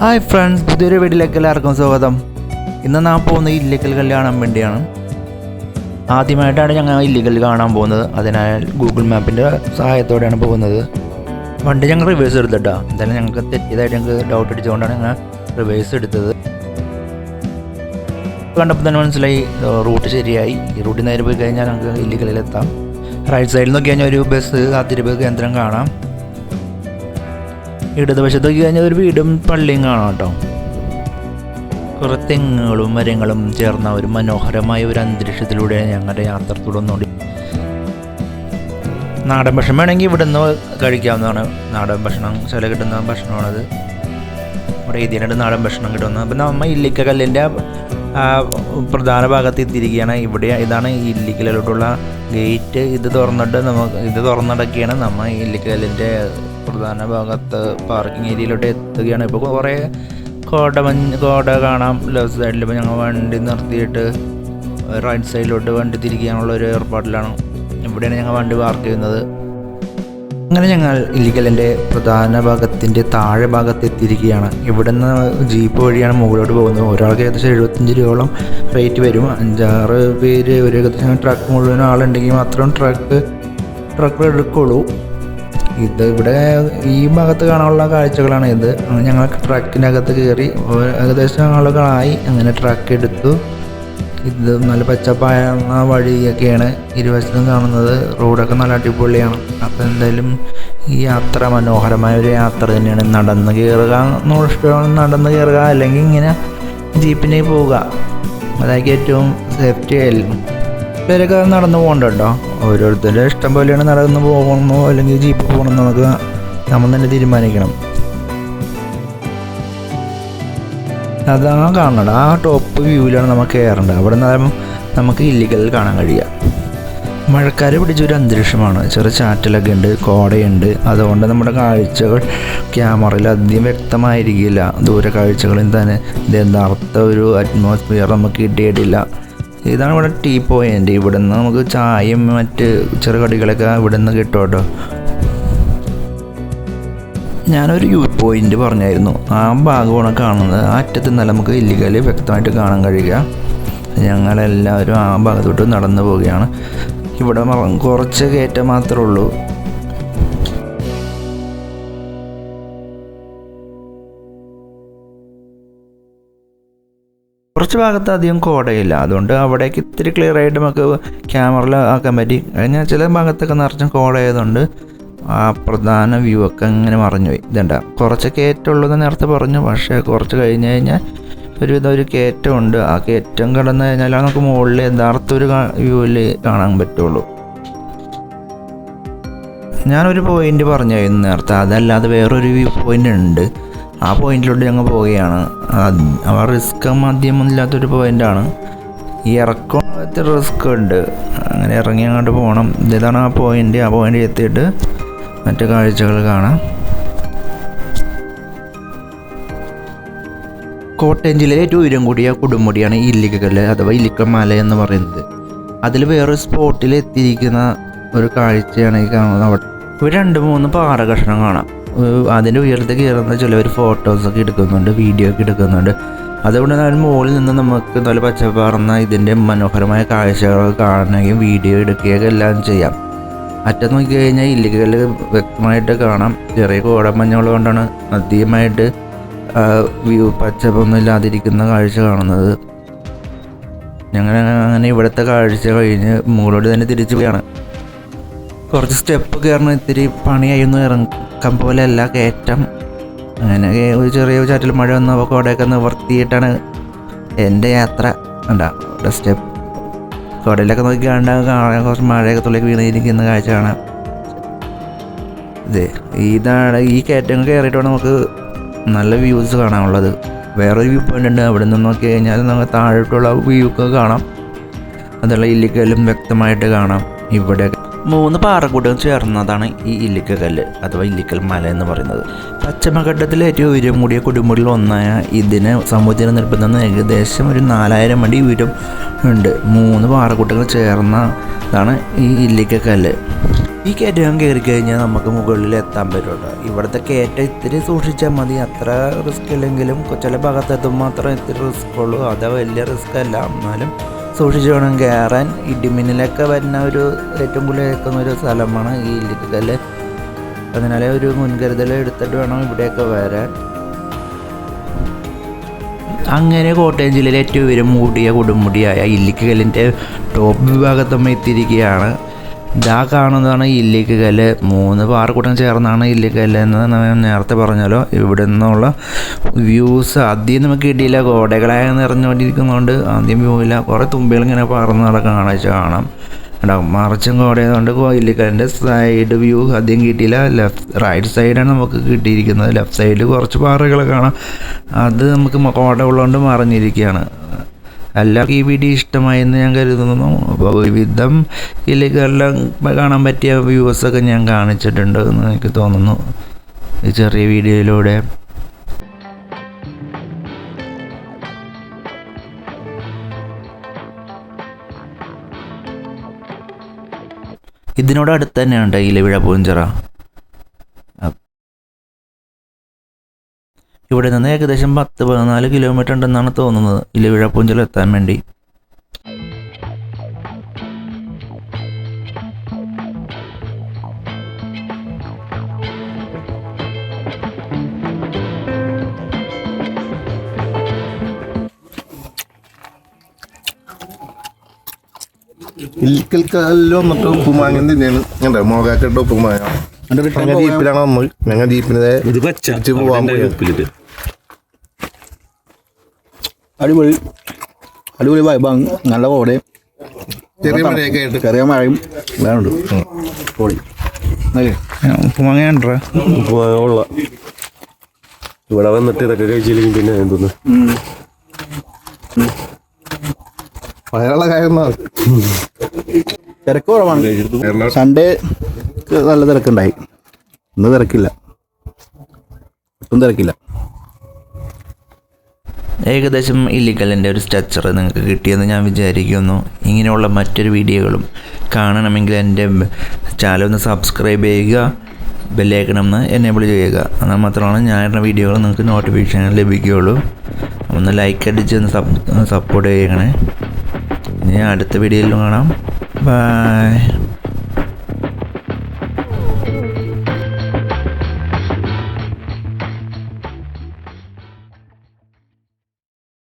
Hi friends പുതിയൊരു വീട്ടിലേക്ക് എല്ലാവർക്കും സ്വാഗതം. ഇന്ന് നാം പോകുന്നത് ഇല്ലിക്കൽ കല്യാണം വേണ്ടിയാണ്. ആദ്യമായിട്ടാണ് ഞങ്ങൾ ഇല്ലിക്കൽ കാണാൻ പോകുന്നത്. അതിനാൽ ഗൂഗിൾ മാപ്പിന്റെ സഹായത്തോടെയാണ് പോകുന്നത്. വണ്ടി ഞങ്ങൾ റിവേഴ്സ് എടുത്തിട്ടാ. എന്തായാലും ഞങ്ങൾക്ക് തെറ്റിയതായിട്ട് ഞങ്ങൾക്ക് ഡൗട്ട് അടിച്ചുകൊണ്ടാണ് ഞങ്ങൾ റിവേഴ്സ് എടുത്തത്. കണ്ടപ്പോൾ തന്നെ മനസ്സിലായി റൂട്ട് ശരിയായി. ഈ റൂട്ടിൽ നേരെ പോയി കഴിഞ്ഞാൽ ഞങ്ങൾക്ക് ഇല്ലിക്കലിലെത്താം റൈറ്റ് സൈഡിൽ നോക്കി കഴിഞ്ഞാൽ ഒരു ബസ് കാത്തിരിപ്പ് കേന്ദ്രം കാണാം. ഇടതുവശത്ത് നോക്കി കഴിഞ്ഞാൽ ഒരു വീടും പള്ളിയും കാണാം കേട്ടോ. കുറേ തെങ്ങുകളും മരങ്ങളും ചേർന്ന ഒരു മനോഹരമായ ഒരു അന്തരീക്ഷത്തിലൂടെ ഞങ്ങളുടെ യാത്ര തുടർന്നുകൊണ്ട്. നാടൻ ഭക്ഷണം വേണമെങ്കിൽ ഇവിടെ നിന്ന് കഴിക്കാവുന്നതാണ്. നാടൻ ഭക്ഷണം ചില കിട്ടുന്ന ഭക്ഷണമാണത്. ഇവിടെ ഇതിനായിട്ട് നാടൻ ഭക്ഷണം കിട്ടുന്നത്? അപ്പം നമ്മൾ ഇല്ലിക്ക കല്ലിന്റെ ആ പ്രധാന ഭാഗത്ത് എത്തിയിരിക്കുകയാണ്. ഇവിടെ ഇതാണ് ഇല്ലിക്കലിലോട്ടുള്ള ഗേറ്റ്. ഇത് തുറന്നിട്ട് നമുക്ക് ഇത് തുറന്നിടക്കെയാണ് നമ്മൾ ഇല്ലിക്കലിന്റെ പ്രധാന ഭാഗത്ത് പാർക്കിംഗ് ഏരിയയിലോട്ട് എത്തുകയാണ്. ഇപ്പോൾ കുറേ കോട മഞ്ഞ് കോട കാണാം. ലെഫ്റ്റ് സൈഡിൽ ഇപ്പോൾ ഞങ്ങൾ വണ്ടി നിർത്തിയിട്ട് റൈറ്റ് സൈഡിലോട്ട് വണ്ടി തിരിക്കാനുള്ള ഒരു ഏർപ്പാടിലാണ്. ഇവിടെയാണ് ഞങ്ങൾ വണ്ടി പാർക്ക് ചെയ്യുന്നത്. അങ്ങനെ ഞങ്ങൾ ഇല്ലിക്കലിന്റെ പ്രധാന ഭാഗത്തിന്റെ താഴെ ഭാഗത്ത് എത്തിയിരിക്കുകയാണ്. നിന്ന് ജീപ്പ് വഴിയാണ് മുകളിലോട്ട് പോകുന്നത്. ഒരാൾക്ക് ഏകദേശം എഴുപത്തഞ്ച് രൂപയോളം റേറ്റ് വരും. അഞ്ചാറ് പേര് ഒരു ഏകദേശം ട്രക്ക് മുഴുവൻ ആളുണ്ടെങ്കിൽ മാത്രം ട്രക്ക് ട്രക്കിൽ എടുക്കുള്ളൂ. ഇത് ഇവിടെ ഈ ഭാഗത്ത് കാണാനുള്ള കാഴ്ചകളാണ് ഇത്. ഞങ്ങൾ ട്രക്കിന്റെ അകത്ത് കയറി ഏകദേശം ആളുകളായി അങ്ങനെ ട്രക്ക് എടുത്തു. ഇത് നല്ല പച്ചപ്പായ വഴിയൊക്കെയാണ് ഇരുവശത്തും കാണുന്നത്. റോഡൊക്കെ നല്ല അടിപൊളിയാണ്. അപ്പോൾ എന്തായാലും ഈ യാത്ര മനോഹരമായ ഒരു യാത്ര തന്നെയാണ്. നടന്ന് കയറുക എന്നുള്ള നടന്ന് കയറുക അല്ലെങ്കിൽ ഇങ്ങനെ ജീപ്പിനെ പോവുക. അതായിരിക്കും ഏറ്റവും സേഫ്റ്റി ആയാലും. പേരൊക്കെ നടന്നു പോകണ്ടോ? ഓരോരുത്തരുടെ ഇഷ്ടം പോലെയാണ് നടന്ന് പോകണമെന്നോ അല്ലെങ്കിൽ ജീപ്പ് പോകണമെന്നോ നമുക്ക്. നമ്മൾ തന്നെ തീരുമാനിക്കണം. അതാ കാണണം. ആ ടോപ്പ് വ്യൂവിലാണ് നമുക്ക് കയറേണ്ടത്. അവിടെ നിന്ന് നമുക്ക് ഇല്ലിക്കൽ കാണാൻ കഴിയുക. പിടിച്ച പിടിച്ചൊരു അന്തരീക്ഷമാണ്. ചെറിയ ചാറ്റലൊക്കെ ഉണ്ട് കോടയുണ്ട്. അതുകൊണ്ട് നമ്മുടെ കാഴ്ചകൾ ക്യാമറയിൽ അധികം വ്യക്തമായിരിക്കില്ല. ദൂര കാഴ്ചകളിൽ തന്നെ ഇത് യഥാർത്ഥ ഒരു അറ്റ്മോസ്ഫിയർ നമുക്ക് കിട്ടിയിട്ടില്ല. ഇതാണ് ഇവിടെ ടീ പോയിന്റ് ഇവിടെ നിന്ന് നമുക്ക് ചായയും മറ്റ് ചെറുകടികളൊക്കെ ഇവിടെ നിന്ന് കിട്ടും കേട്ടോ. ഞാനൊരു വ്യൂ പോയിന്റ് പറഞ്ഞായിരുന്നു. ആ ഭാഗമാണ് കാണുന്നത്. ആ അറ്റത്ത് നിന്നല്ല നമുക്ക് ഇല്ലിക്കൽ വ്യക്തമായിട്ട് കാണാൻ കഴിയുക. ഞങ്ങളെല്ലാവരും ആ ഭാഗത്തോട്ട് നടന്നു പോവുകയാണ്. ഇവിടെ കുറച്ച് കയറ്റം മാത്രമേ ഉള്ളൂ. കുറച്ച് ഭാഗത്ത് അധികം കോടയില്ല. അതുകൊണ്ട് അവിടേക്ക് ഇത്തിരി ക്ലിയർ ആയിട്ട് നമുക്ക് ക്യാമറയിൽ ആക്കാൻ പറ്റി കഴിഞ്ഞാൽ ചില ഭാഗത്തൊക്കെ നിറച്ചും കോടയതുകൊണ്ട് ആ പ്രധാന വ്യൂ ഒക്കെ അങ്ങനെ മറഞ്ഞു പോയി ഇതണ്ട കുറച്ച് കയറ്റമുള്ളത് നേരത്തെ പറഞ്ഞു. പക്ഷേ കുറച്ച് കഴിഞ്ഞ് കഴിഞ്ഞാൽ ഒരുവിധം ഒരു കയറ്റമുണ്ട് ആ കയറ്റം കടന്നു കഴിഞ്ഞാൽ നമുക്ക് മുകളിൽ യഥാർത്ഥ ഒരു വ്യൂവിൽ കാണാൻ പറ്റുള്ളൂ. ഞാനൊരു പോയിന്റ് പറഞ്ഞു പറഞ്ഞായിരുന്നു നേരത്തെ. അതല്ലാതെ വേറൊരു വ്യൂ പോയിന്റ് ഉണ്ട്. ആ പോയിന്റിലോട്ട് ഞങ്ങൾ പോവുകയാണ്. ആ റിസ്ക് മദ്യമൊന്നുമില്ലാത്തൊരു പോയിന്റാണ്. ഈ ഇറക്കം റിസ്ക് ഉണ്ട്. അങ്ങനെ ഇറങ്ങി അങ്ങോട്ട് പോകണം. ഇതാണ് ആ പോയിന്റ്. ആ പോയിന്റ് എത്തിയിട്ട് മറ്റു കാഴ്ചകൾ കാണാം. കോട്ടയം ജില്ലയിലെ ഏറ്റവും ഉയരം കൂടിയ കൊടുമുടിയാണ് ഇല്ലിക്കൽ അഥവാ ഇല്ലിക്കമല എന്ന് പറയുന്നത്. അതിൽ വേറൊരു സ്പോട്ടിൽ എത്തിയിരിക്കുന്ന ഒരു കാഴ്ചയാണ് ഈ കാണുന്നത്. അവിടെ രണ്ട് മൂന്ന് പാറ കഷ്ണം കാണാം. അതിന്റെ ഉയരത്തിൽ കയറുന്ന ചിലവർ ഫോട്ടോസൊക്കെ എടുക്കുന്നുണ്ട് വീഡിയോ ഒക്കെ എടുക്കുന്നുണ്ട്. അതുകൊണ്ട് തന്നെ മുകളിൽ നിന്ന് നമുക്ക് നല്ല പച്ചപ്പാർന്ന ഇതിന്റെ മനോഹരമായ കാഴ്ചകൾ കാണുകയും വീഡിയോ എടുക്കുകയൊക്കെ എല്ലാം ചെയ്യാം. അറ്റം നോക്കി കഴിഞ്ഞാൽ ഇല്ലിക്കൽ വ്യക്തമായിട്ട് കാണാം. ചെറിയ കോടമഞ്ഞുകൾ കൊണ്ടാണ് അധികമായിട്ട് വ്യൂ പച്ചപ്പൊന്നും ഇല്ലാതിരിക്കുന്ന കാഴ്ച കാണുന്നത്. ഞങ്ങൾ അങ്ങനെ ഇവിടുത്തെ കാഴ്ച കഴിഞ്ഞ് മുകളോട് തന്നെ തിരിച്ചു പോയാണ്. കുറച്ച് സ്റ്റെപ്പ് കയറണം ഇത്തിരി പണിയായിരുന്നു ഇറക്കം പോലെ അല്ല കയറ്റം. അങ്ങനെ ഒരു ചെറിയ ചാറ്റിൽ മഴ വന്നപ്പോൾ കോടയൊക്കെ നിവർത്തിയിട്ടാണ് എന്റെ യാത്ര. ഉണ്ടാവും സ്റ്റെപ്പ്. കോടയിലൊക്കെ നോക്കി കാണാൻ കാണാൻ കുറച്ച് മഴയൊക്കെ തുള്ളി വീണിരിക്കുന്ന കാഴ്ച കാണാം. ഇതേ ഇതാണ് ഈ കയറ്റങ്ങൾ കയറിയിട്ടാണ് നമുക്ക് നല്ല വ്യൂസ് കാണാനുള്ളത്. വേറൊരു വ്യൂ പോയിന്റ് ഉണ്ട് അവിടെ നിന്ന് നോക്കി കഴിഞ്ഞാൽ നമുക്ക് താഴോട്ടുള്ള വ്യൂ ഒക്കെ കാണാം. അതുള്ള ഇല്ലിക്കലും വ്യക്തമായിട്ട് കാണാം. ഇവിടെ മൂന്ന് പാറക്കൂട്ടം ചേർന്നതാണ് ഈ ഇല്ലിക്കൽ കല്ല് അഥവാ ഇല്ലിക്കൽ മല എന്ന് പറയുന്നത്. പശ്ചിമഘട്ടത്തിലെ ഏറ്റവും ഉയരം കൂടിയ കൊടുമുടിയിൽ ഒന്നായ ഇതിന് സമുദ്രം നിൽപ്പുന്ന ഏകദേശം ഒരു നാലായിരം അടി ഉയരം ഉണ്ട്. മൂന്ന് പാറക്കൂട്ടങ്ങൾ ചേർന്നതാണ് ഈ ഇല്ലിക്കൽ കല്ല്. ഈ കയറ്റം കയറി കഴിഞ്ഞാൽ നമുക്ക് മുകളിൽ എത്താൻ പറ്റുള്ളൂ. ഇവിടുത്തെ കയറ്റം ഇത്തിരി സൂക്ഷിച്ചാൽ മതി. അത്ര റിസ്ക് ഇല്ലെങ്കിലും ചില ഭാഗത്തെത്തുമ്പോൾ മാത്രം ഇത്തിരി റിസ്ക് ഉള്ളൂ. അത് വലിയ റിസ്ക് അല്ല. എന്നാലും സൂക്ഷിച്ച് വേണം കയറാൻ ഇടിമിന്നലൊക്കെ വരുന്ന ഒരു ഏറ്റവും കൂടുതൽ കേൾക്കുന്ന ഒരു സ്ഥലമാണ് ഈ ഇല്ലിക്കൽ അതിനാൽ ഒരു മുൻകരുതൽ എടുത്തിട്ട് വേണം ഇവിടെയൊക്കെ വരാൻ. അങ്ങനെ കോട്ടയം ജില്ലയിലെ ഏറ്റവും ഉയരം മൂടിയ കൊടുമുടിയായ ഇല്ലിക്കലിന്റെ ടോപ്പ് വിഭാഗത്തമ്മ എത്തിയിരിക്കുകയാണ്. ഇതാ കാണുന്നതാണ് ഇല്ലിക്കൽ മൂന്ന് പാറക്കൂട്ടം ചേർന്നാണ് ഇല്ലിക്കൽ എന്ന് ഞാൻ നേരത്തെ പറഞ്ഞല്ലോ. ഇവിടെ നിന്നുള്ള വ്യൂസ് ആദ്യം നമുക്ക് കിട്ടിയില്ല. ഗോഡകളായ നിറഞ്ഞുകൊണ്ടിരിക്കുന്നതുകൊണ്ട് ആദ്യം വ്യൂ ഇല്ല. കുറേ തുമ്പികൾ ഇങ്ങനെ പറന്ന് നടക്കുന്ന കാണാം. ഉണ്ടാവും മറിച്ചും കോടയതുകൊണ്ട് ഇല്ലിക്കലിന്റെ സൈഡ് വ്യൂ ആദ്യം കിട്ടിയില്ല. ലെഫ്റ്റ് റൈറ്റ് സൈഡാണ് നമുക്ക് കിട്ടിയിരിക്കുന്നത്. ലെഫ്റ്റ് സൈഡിൽ കുറച്ച് പാറകൾ കാണാം. അത് നമുക്ക് കോട ഉള്ളതുകൊണ്ട് മറിഞ്ഞിരിക്കുകയാണ്. എല്ലാവർക്കും ഈ വീഡിയോ ഇഷ്ടമായെന്ന് ഞാൻ കരുതുന്നു. അപ്പോൾ ഒരുവിധം ഇല്ലിക്കെല്ലാം കാണാൻ പറ്റിയ വ്യൂസൊക്കെ ഞാൻ കാണിച്ചിട്ടുണ്ട് എന്ന് എനിക്ക് തോന്നുന്നു. ഈ ചെറിയ വീഡിയോയിലൂടെ. ഇതിനോട് അടുത്ത് തന്നെയാണ് ഇലവിഴ പൂഞ്ചിറ? ഇവിടെ നിന്ന് ഏകദേശം പത്ത് പതിനാല് കിലോമീറ്റർ ഉണ്ടെന്നാണ് തോന്നുന്നത്. ഇലവിഴ പൂഞ്ചൽ എത്താൻ വേണ്ടി. ഇല്ലിക്കൽ കല്ല് വന്നിട്ട് ഉപ്പുമാങ്ങ തന്നെയാണ് മുളകാക്കിട്ട് ഉപ്പുമാങ്ങ. ഞങ്ങൾ ജീപ്പിലാണ് വന്നത്. ഞങ്ങൾ ജീപ്പിനെ പോവാൻ പോയി. അടിപൊളി. അടിപൊളി വൈബാണ് നല്ല കോടെ. ചെറിയ മഴയൊക്കെ ആയിട്ട്. ചെറിയ മഴയും വേണുണ്ട് പൊളി അല്ലേ? ഉപ്പുമാങ്ങ ഉള്ള. ഇവിടെ വന്നിട്ട് ഇതൊക്കെ കഴിച്ചില്ലെങ്കിൽ പിന്നെ എന്തോന്ന്? വയറുള്ള കാര്യം തിരക്ക് കുറവാണ്. സൺഡേ നല്ല തിരക്കുണ്ടായി. ഇന്ന് തിരക്കില്ല. ഒട്ടും തിരക്കില്ല. ഏകദേശം ഇല്ലിക്കലിന്റെ ഒരു സ്ട്രക്ചർ നിങ്ങൾക്ക് കിട്ടിയെന്ന് ഞാൻ വിചാരിക്കുന്നു. ഇങ്ങനെയുള്ള മറ്റൊരു വീഡിയോകളും കാണണമെങ്കിൽ എന്റെ ചാനൽ ഒന്ന് സബ്സ്ക്രൈബ് ചെയ്യുക ബെല്ലേക്കണം എന്ന് എനേബിൾ ചെയ്യുക. എന്നാൽ മാത്രമാണ് ഞാനിടുന്ന വീഡിയോകൾ നിങ്ങൾക്ക് നോട്ടിഫിക്കേഷൻ ലഭിക്കുകയുള്ളൂ. ഒന്ന് ലൈക്ക് അടിച്ച് ഒന്ന് സപ്പോർട്ട് ചെയ്യണേ. ഇനി അടുത്ത വീഡിയോയിലും കാണാം. ബൈ